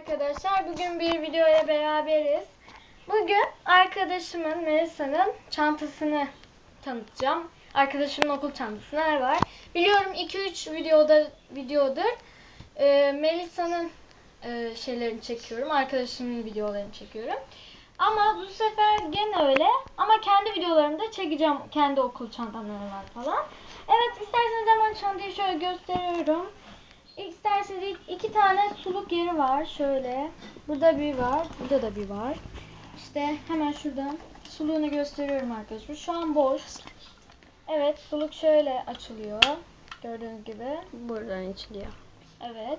arkadaşlar. Bugün bir videoya beraberiz. Bugün arkadaşımın Melisa'nın çantasını tanıtacağım. Arkadaşımın okul çantası neler var? Biliyorum 2-3 videoda videodur. Ee, Melisa'nın e, şeylerini çekiyorum. Arkadaşımın videolarını çekiyorum. Ama bu sefer gene öyle. Ama kendi videolarımda çekeceğim. Kendi okul var falan. Evet isterseniz hemen çantayı şöyle gösteriyorum. İsterseniz ilk iki tane suluk yeri var. Şöyle. Burada bir var. Burada da bir var. İşte hemen şuradan suluğunu gösteriyorum arkadaşlar. Şu an boş. Evet suluk şöyle açılıyor. Gördüğünüz gibi. Buradan içiliyor. Evet.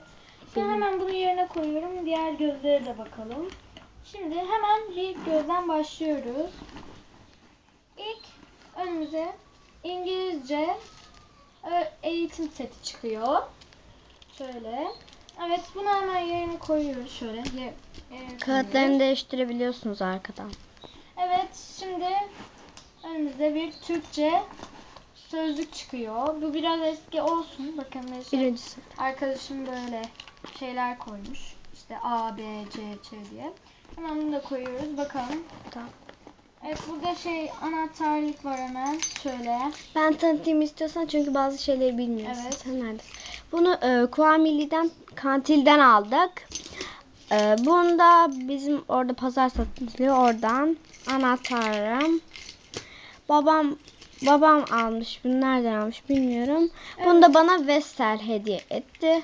Şimdi hemen bunu yerine koyuyorum. Diğer gözlere de bakalım. Şimdi hemen bir gözden başlıyoruz. İlk önümüze İngilizce eğitim seti çıkıyor. Şöyle. Evet bunu hemen yerine koyuyoruz şöyle. Ye- koyuyoruz. Kağıtlarını değiştirebiliyorsunuz arkadan. Evet şimdi önümüzde bir Türkçe sözlük çıkıyor. Bu biraz eski olsun. Bakın mesela Birincisi. arkadaşım böyle şeyler koymuş. İşte A, B, C, C diye. Hemen bunu da koyuyoruz. Bakalım. Tamam. Evet burada şey anahtarlık var hemen. Şöyle. Ben tanıtayım istiyorsan çünkü bazı şeyleri bilmiyorsun. Evet. Sen neredesin? Bunu e, Kuamili'den, kantilden aldık. E, bunda bizim orada pazar satılıyor. Oradan anahtarım. Babam babam almış. Bunu nereden almış bilmiyorum. Bunu da bana Vestel hediye etti.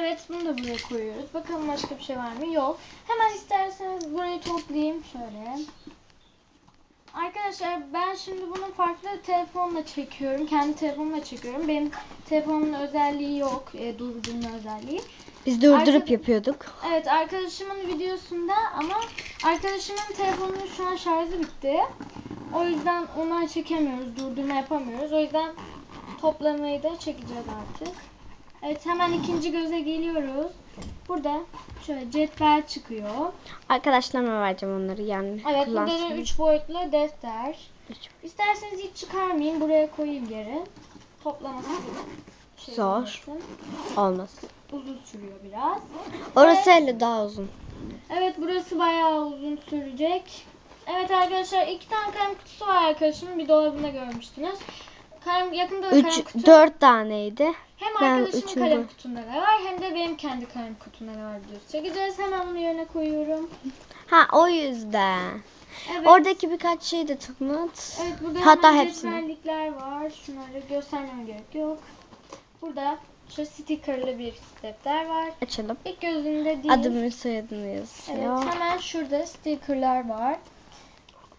Evet bunu da buraya koyuyoruz. Bakalım başka bir şey var mı? Yok. Hemen isterseniz burayı toplayayım. Şöyle. Arkadaşlar ben şimdi bunu farklı telefonla çekiyorum. Kendi telefonumla çekiyorum. Benim telefonumun özelliği yok. E, durdurma özelliği. Biz durdurup Arka- yapıyorduk. Evet arkadaşımın videosunda ama arkadaşımın telefonunun şu an şarjı bitti. O yüzden ondan çekemiyoruz. Durdurma yapamıyoruz. O yüzden toplamayı da çekeceğiz artık. Evet hemen ikinci göze geliyoruz. Burada şöyle cetvel çıkıyor. Arkadaşlarıma vereceğim onları yani. Evet burada da kullansın. 3 boyutlu defter. Üç. İsterseniz hiç çıkarmayayım. Buraya koyayım geri. Toplaması şey Zor. olmasın. Olmaz. Uzun sürüyor biraz. Orası hele daha uzun. Evet burası bayağı uzun sürecek. Evet arkadaşlar iki tane kalem kutusu var arkadaşımın bir dolabında görmüştünüz. Kalem, yakında da kalem Üç, kutum. dört taneydi. Hem ben arkadaşımın üçünü kalem kutumda ne var hem de benim kendi kalem kutumda ne var videosu çekeceğiz. Hemen bunu yerine koyuyorum. Ha o yüzden. Evet. Oradaki birkaç şey de tanıt. Evet burada Hatta hemen hepsini. cetvellikler var. Şunları göstermem gerek yok. Burada şu stickerlı bir defter var. Açalım. İlk gözünde değil. Adımı soyadını Evet yazıyor. hemen şurada stickerlar var.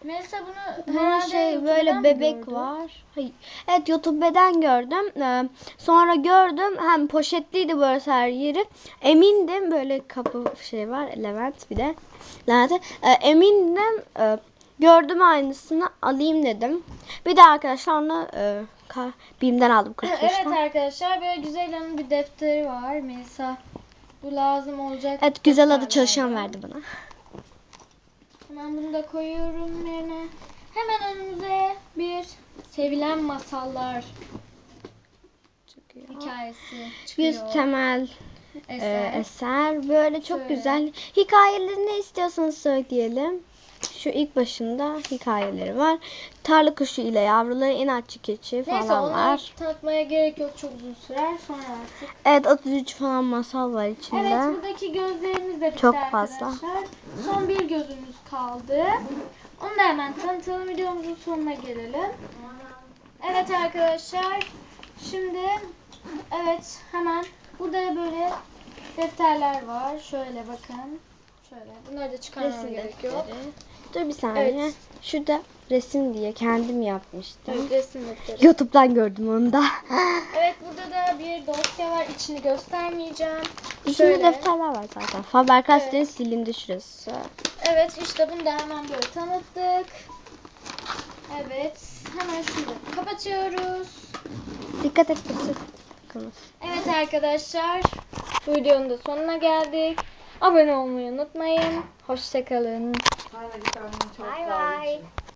Mesela bunu Bunun herhalde şey böyle bebek gördün? var. Hayır. Evet YouTube'dan gördüm. Ee, sonra gördüm hem poşetliydi burası her yeri. Emindim böyle kapı şey var. Levent bir de. Levent. Ee, emindim. e, gördüm aynısını alayım dedim. Bir de arkadaşlar onu e, BİM'den aldım evet 45'ten. arkadaşlar böyle güzel hanım bir defteri var. Melisa bu lazım olacak. Evet güzel adı çalışan verdi bana. Hemen bunu da koyuyorum yerine. Hemen önümüze bir sevilen masallar hikayesi çıkıyor. Yüz temel e, Eser. eser. Böyle çok Şöyle. güzel. Hikayeleri ne istiyorsanız söyleyelim. Şu ilk başında hikayeleri var. Tarla kuşu ile yavruları, inatçı keçi falan Neyse onları var. tanıtmaya gerek yok çok uzun sürer sonra artık. Evet 33 falan masal var içinde. Evet buradaki gözlerimiz de bitti Çok fazla. arkadaşlar. Son bir gözümüz kaldı. Onu da hemen tanıtalım. Videomuzun sonuna gelelim. Evet arkadaşlar. Şimdi evet hemen burada böyle defterler var. Şöyle bakın. Şöyle. Bunları da çıkarmama Resim gerek yok. defteri. Dur bir saniye. Evet. Şurada resim diye kendim yapmıştım. Evet resim defteri. YouTube'dan gördüm onu da. Evet burada da bir dosya var. İçini göstermeyeceğim. İçinde Şöyle. defterler var zaten. Faber-Castell'in silindi şurası. Evet işte bunu da hemen böyle tanıttık. Evet. Hemen şunu da kapatıyoruz. Dikkat et. Dikkat Bakalım. Evet arkadaşlar. Bu videonun da sonuna geldik. Abone olmayı unutmayın. Hoşçakalın. Bay bay.